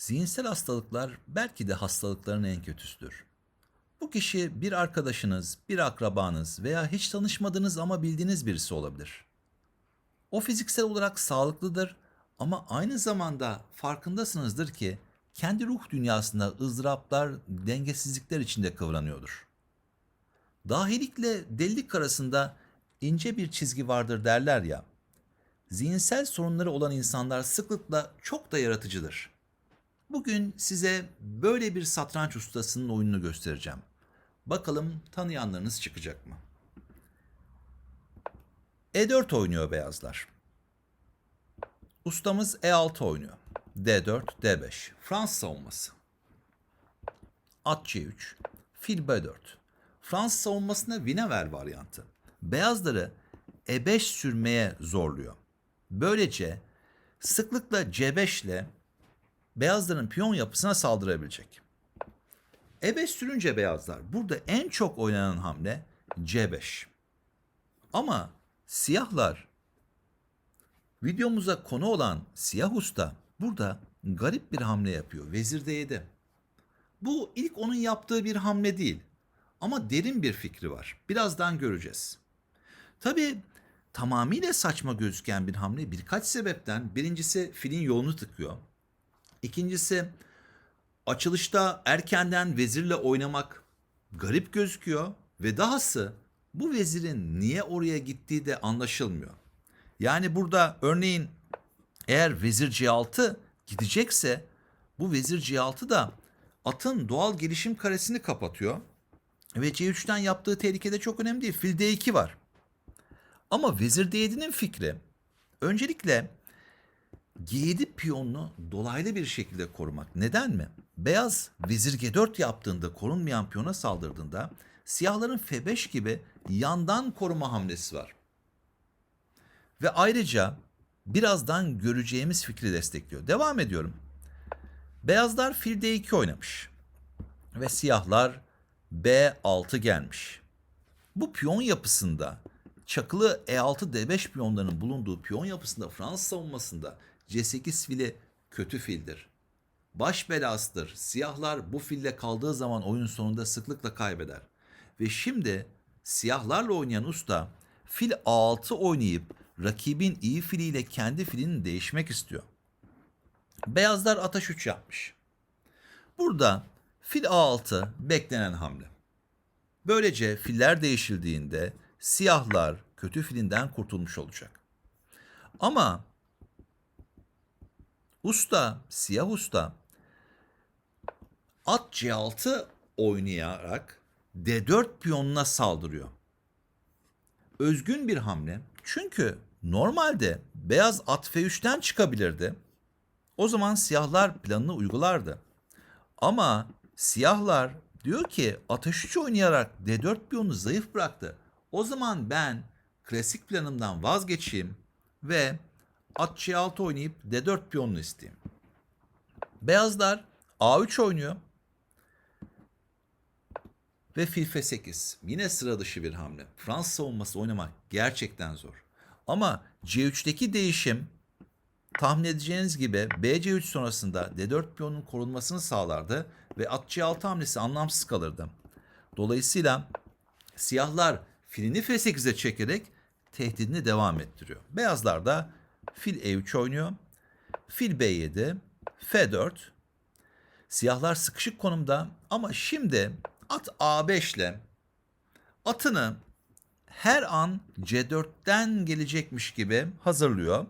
Zihinsel hastalıklar belki de hastalıkların en kötüsüdür. Bu kişi bir arkadaşınız, bir akrabanız veya hiç tanışmadığınız ama bildiğiniz birisi olabilir. O fiziksel olarak sağlıklıdır ama aynı zamanda farkındasınızdır ki kendi ruh dünyasında ızdıraplar, dengesizlikler içinde kıvranıyordur. Dahilikle delilik arasında ince bir çizgi vardır derler ya. Zihinsel sorunları olan insanlar sıklıkla çok da yaratıcıdır. Bugün size böyle bir satranç ustasının oyununu göstereceğim. Bakalım tanıyanlarınız çıkacak mı? E4 oynuyor beyazlar. Ustamız E6 oynuyor. D4, D5. Fransız savunması. At C3. Fil B4. Fransız savunmasında Wiener varyantı. Beyazları E5 sürmeye zorluyor. Böylece sıklıkla C5 ile beyazların piyon yapısına saldırabilecek. E5 sürünce beyazlar burada en çok oynanan hamle C5. Ama siyahlar videomuza konu olan siyah usta burada garip bir hamle yapıyor. Vezir D7. Bu ilk onun yaptığı bir hamle değil. Ama derin bir fikri var. Birazdan göreceğiz. Tabii tamamıyla saçma gözüken bir hamle birkaç sebepten. Birincisi filin yolunu tıkıyor. İkincisi açılışta erkenden vezirle oynamak garip gözüküyor ve dahası bu vezirin niye oraya gittiği de anlaşılmıyor. Yani burada örneğin eğer vezir C6 gidecekse bu vezir C6 da atın doğal gelişim karesini kapatıyor. Ve C3'ten yaptığı tehlikede çok önemli değil. Fil D2 var. Ama vezir D7'nin fikri öncelikle G7 piyonunu dolaylı bir şekilde korumak. Neden mi? Beyaz vezir G4 yaptığında korunmayan piyona saldırdığında siyahların F5 gibi yandan koruma hamlesi var. Ve ayrıca birazdan göreceğimiz fikri destekliyor. Devam ediyorum. Beyazlar fil D2 oynamış. Ve siyahlar B6 gelmiş. Bu piyon yapısında çakılı E6 D5 piyonlarının bulunduğu piyon yapısında Fransız savunmasında C8 fili kötü fildir. Baş belasıdır. Siyahlar bu fille kaldığı zaman oyun sonunda sıklıkla kaybeder. Ve şimdi siyahlarla oynayan usta fil A6 oynayıp rakibin iyi filiyle kendi filini değişmek istiyor. Beyazlar ataş 3 yapmış. Burada fil A6 beklenen hamle. Böylece filler değişildiğinde siyahlar kötü filinden kurtulmuş olacak. Ama usta, siyah usta at C6 oynayarak D4 piyonuna saldırıyor. Özgün bir hamle. Çünkü normalde beyaz at F3'ten çıkabilirdi. O zaman siyahlar planını uygulardı. Ama siyahlar diyor ki ateş 3 oynayarak D4 piyonunu zayıf bıraktı. O zaman ben klasik planımdan vazgeçeyim ve at C6 oynayıp D4 piyonunu isteyeyim. Beyazlar A3 oynuyor. Ve fil F8. Yine sıra dışı bir hamle. Fransız savunması oynamak gerçekten zor. Ama C3'teki değişim tahmin edeceğiniz gibi BC3 sonrasında D4 piyonun korunmasını sağlardı ve at C6 hamlesi anlamsız kalırdı. Dolayısıyla siyahlar filini F8'e çekerek tehdidini devam ettiriyor. Beyazlar da fil E3 oynuyor. Fil B7, F4. Siyahlar sıkışık konumda ama şimdi at A5 ile atını her an C4'ten gelecekmiş gibi hazırlıyor.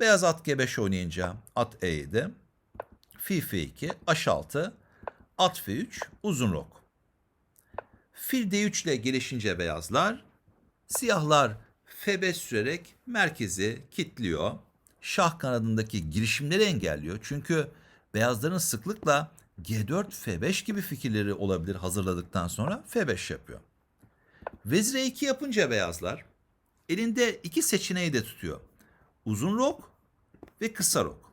Beyaz at G5 oynayınca at E7, Fi F2, H6, at F3, uzun rok. Fil D3 ile gelişince beyazlar, siyahlar F5 sürerek merkezi kitliyor. Şah kanadındaki girişimleri engelliyor. Çünkü beyazların sıklıkla G4, F5 gibi fikirleri olabilir hazırladıktan sonra F5 yapıyor. Vezir E2 yapınca beyazlar elinde iki seçeneği de tutuyor. Uzun rok ve kısa rok.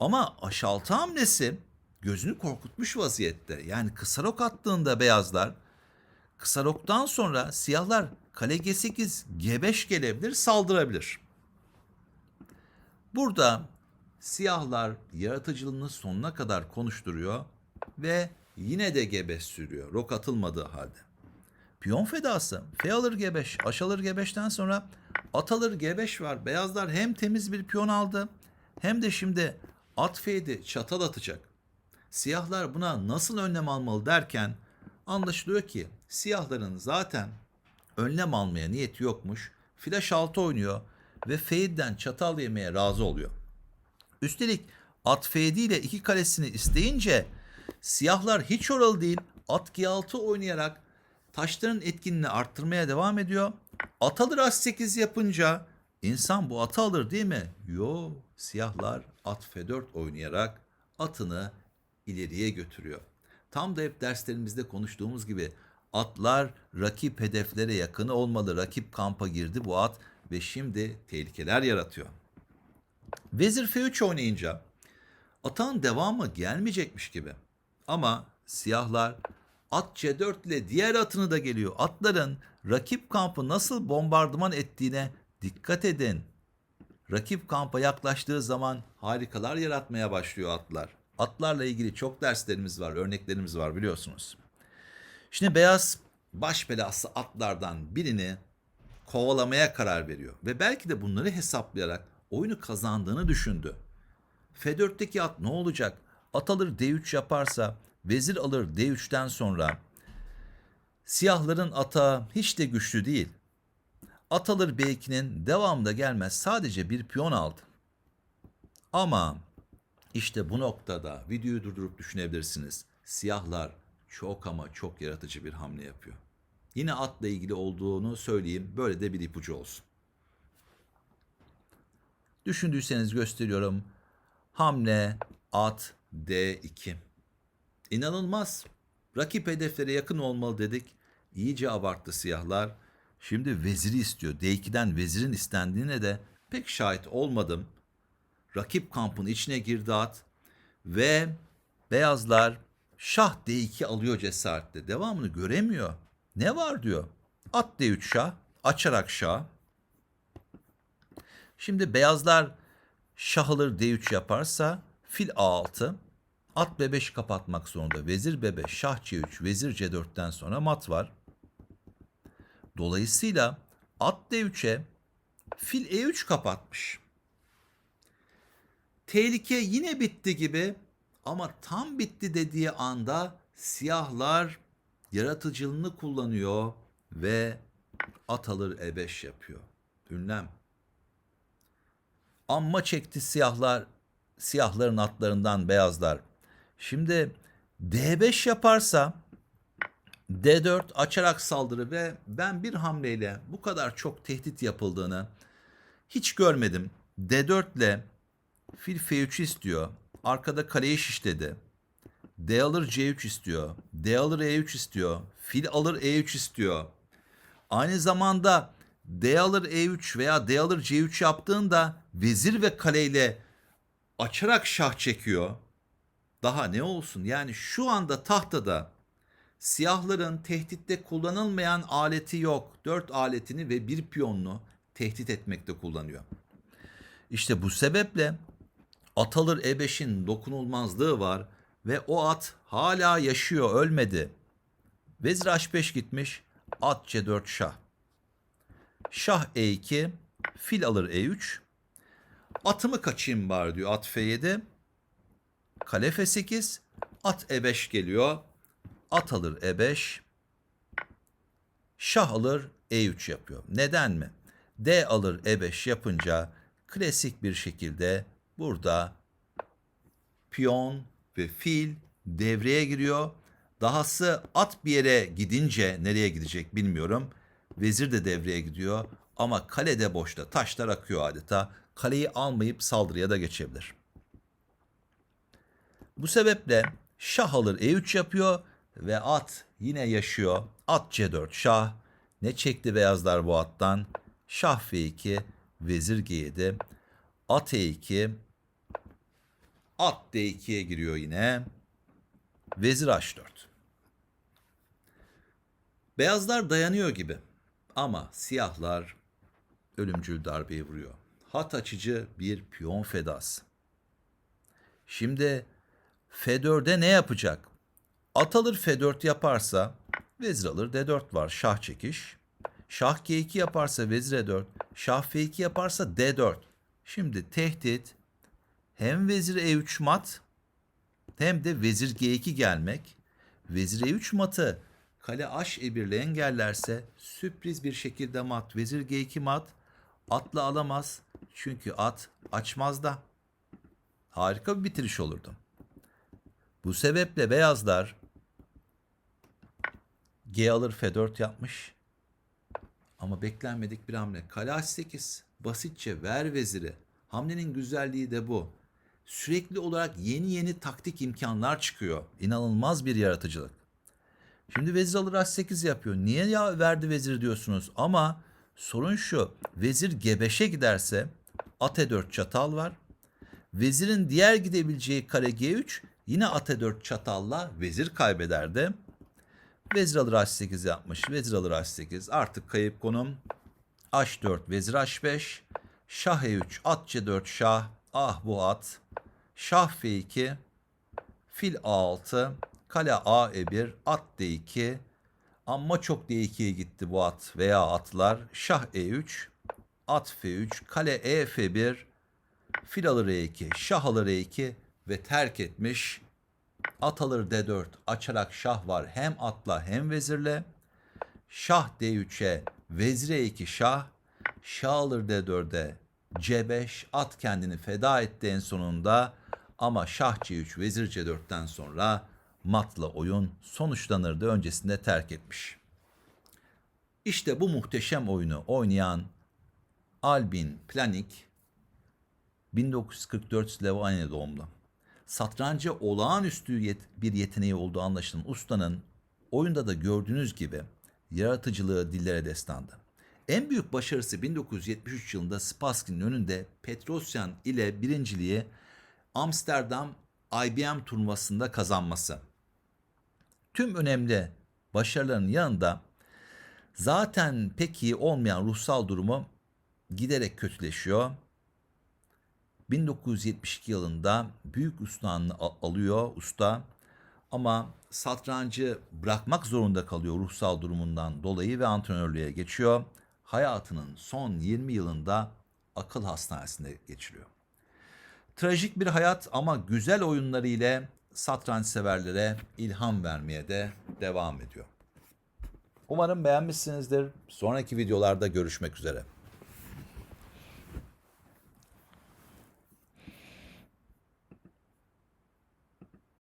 Ama H6 hamlesi gözünü korkutmuş vaziyette. Yani kısa rok attığında beyazlar kısa roktan sonra siyahlar kale G8, G5 gelebilir, saldırabilir. Burada Siyahlar yaratıcılığını sonuna kadar konuşturuyor ve yine de gebe sürüyor. Rok atılmadığı halde. Piyon fedası. F alır G5. Aş alır G5'ten sonra at alır G5 var. Beyazlar hem temiz bir piyon aldı hem de şimdi at F'ydi çatal atacak. Siyahlar buna nasıl önlem almalı derken anlaşılıyor ki siyahların zaten önlem almaya niyeti yokmuş. Flash 6 oynuyor ve F'den çatal yemeye razı oluyor. Üstelik at F7 ile iki kalesini isteyince siyahlar hiç oralı değil at G6 oynayarak taşların etkinliğini arttırmaya devam ediyor. At alır H8 yapınca insan bu atı alır değil mi? Yo siyahlar at F4 oynayarak atını ileriye götürüyor. Tam da hep derslerimizde konuştuğumuz gibi atlar rakip hedeflere yakın olmalı. Rakip kampa girdi bu at ve şimdi tehlikeler yaratıyor. Vezir F3 oynayınca atağın devamı gelmeyecekmiş gibi. Ama siyahlar at C4 ile diğer atını da geliyor. Atların rakip kampı nasıl bombardıman ettiğine dikkat edin. Rakip kampa yaklaştığı zaman harikalar yaratmaya başlıyor atlar. Atlarla ilgili çok derslerimiz var, örneklerimiz var biliyorsunuz. Şimdi beyaz baş belası atlardan birini kovalamaya karar veriyor ve belki de bunları hesaplayarak oyunu kazandığını düşündü. F4'teki at ne olacak? At alır D3 yaparsa vezir alır D3'ten sonra siyahların atağı hiç de güçlü değil. At alır B2'nin devamında gelmez sadece bir piyon aldı. Ama işte bu noktada videoyu durdurup düşünebilirsiniz. Siyahlar çok ama çok yaratıcı bir hamle yapıyor. Yine atla ilgili olduğunu söyleyeyim. Böyle de bir ipucu olsun. Düşündüyseniz gösteriyorum. Hamle at D2. İnanılmaz. Rakip hedeflere yakın olmalı dedik. İyice abarttı siyahlar. Şimdi veziri istiyor. D2'den vezirin istendiğine de pek şahit olmadım. Rakip kampın içine girdi at ve beyazlar şah D2 alıyor cesaretle. Devamını göremiyor. Ne var diyor. At D3 şah, açarak şah. Şimdi beyazlar şah alır D3 yaparsa fil A6, at B5 kapatmak zorunda. Vezir B5, şah C3, vezir C4'ten sonra mat var. Dolayısıyla at D3'e fil E3 kapatmış. Tehlike yine bitti gibi ama tam bitti dediği anda siyahlar yaratıcılığını kullanıyor ve at alır E5 yapıyor. Ünlem. Amma çekti siyahlar, siyahların atlarından beyazlar. Şimdi D5 yaparsa D4 açarak saldırı ve ben bir hamleyle bu kadar çok tehdit yapıldığını hiç görmedim. D4 ile fil F3 istiyor. Arkada kaleyi şişledi. D alır C3 istiyor. D alır E3 istiyor. Fil alır E3 istiyor. Aynı zamanda D alır E3 veya D alır C3 yaptığında vezir ve kaleyle açarak şah çekiyor. Daha ne olsun? Yani şu anda tahtada siyahların tehditte kullanılmayan aleti yok. Dört aletini ve bir piyonunu tehdit etmekte kullanıyor. İşte bu sebeple at alır E5'in dokunulmazlığı var ve o at hala yaşıyor ölmedi. Vezir H5 gitmiş at C4 şah. Şah E2 fil alır E3 atımı kaçayım bari diyor at F7 kale F8 at E5 geliyor at alır E5 şah alır E3 yapıyor. Neden mi? D alır E5 yapınca klasik bir şekilde burada piyon ve fil devreye giriyor. Dahası at bir yere gidince nereye gidecek bilmiyorum. Vezir de devreye gidiyor ama kalede boşta taşlar akıyor adeta. Kaleyi almayıp saldırıya da geçebilir. Bu sebeple şah alır E3 yapıyor ve at yine yaşıyor. At C4 şah. Ne çekti beyazlar bu attan? Şah F2, vezir G7, at E2, at D2'ye giriyor yine. Vezir H4. Beyazlar dayanıyor gibi ama siyahlar ölümcül darbeyi vuruyor. Hat açıcı bir piyon fedası. Şimdi F4'e ne yapacak? At alır F4 yaparsa vezir alır D4 var şah çekiş. Şah G2 yaparsa vezir E4. Şah F2 yaparsa D4. Şimdi tehdit hem vezir E3 mat hem de vezir G2 gelmek. Vezir E3 matı kale H1 ile engellerse sürpriz bir şekilde mat. Vezir G2 mat atla alamaz. Çünkü at açmaz da. Harika bir bitiriş olurdu. Bu sebeple beyazlar G alır F4 yapmış. Ama beklenmedik bir hamle. Kale H8. Basitçe ver veziri. Hamlenin güzelliği de bu. Sürekli olarak yeni yeni taktik imkanlar çıkıyor. İnanılmaz bir yaratıcılık. Şimdi vezir alır H8 yapıyor. Niye ya verdi vezir diyorsunuz? Ama sorun şu. Vezir G5'e giderse at E4 çatal var. Vezirin diğer gidebileceği kare G3 yine at E4 çatalla vezir kaybederdi. Vezir alır H8 yapmış. Vezir alır H8. Artık kayıp konum. H4 vezir H5. Şah E3 at C4 şah. Ah bu at. Şah F2. Fil A6. Kale A E1. At D2. Ama çok D2'ye gitti bu at veya atlar. Şah E3. At F3. Kale E F1. Fil alır E2. Şah alır E2. Ve terk etmiş. At alır D4 açarak şah var hem atla hem vezirle. Şah D3'e vezir E2 şah. Şah alır D4'e C5 at kendini feda etti en sonunda. Ama şah C3 vezir C4'ten sonra matla oyun sonuçlanırdı öncesinde terk etmiş. İşte bu muhteşem oyunu oynayan Albin Planik 1944 Slovenya doğumlu satranca olağanüstü yet- bir yeteneği olduğu anlaşılan ustanın oyunda da gördüğünüz gibi yaratıcılığı dillere destandı. En büyük başarısı 1973 yılında Spassky'nin önünde Petrosyan ile birinciliği Amsterdam IBM turnuvasında kazanması. Tüm önemli başarıların yanında zaten pek iyi olmayan ruhsal durumu giderek kötüleşiyor. 1972 yılında büyük usta'nı a- alıyor usta ama satrancı bırakmak zorunda kalıyor ruhsal durumundan dolayı ve antrenörlüğe geçiyor. Hayatının son 20 yılında akıl hastanesinde geçiriyor. Trajik bir hayat ama güzel oyunları ile satranç severlere ilham vermeye de devam ediyor. Umarım beğenmişsinizdir. Sonraki videolarda görüşmek üzere.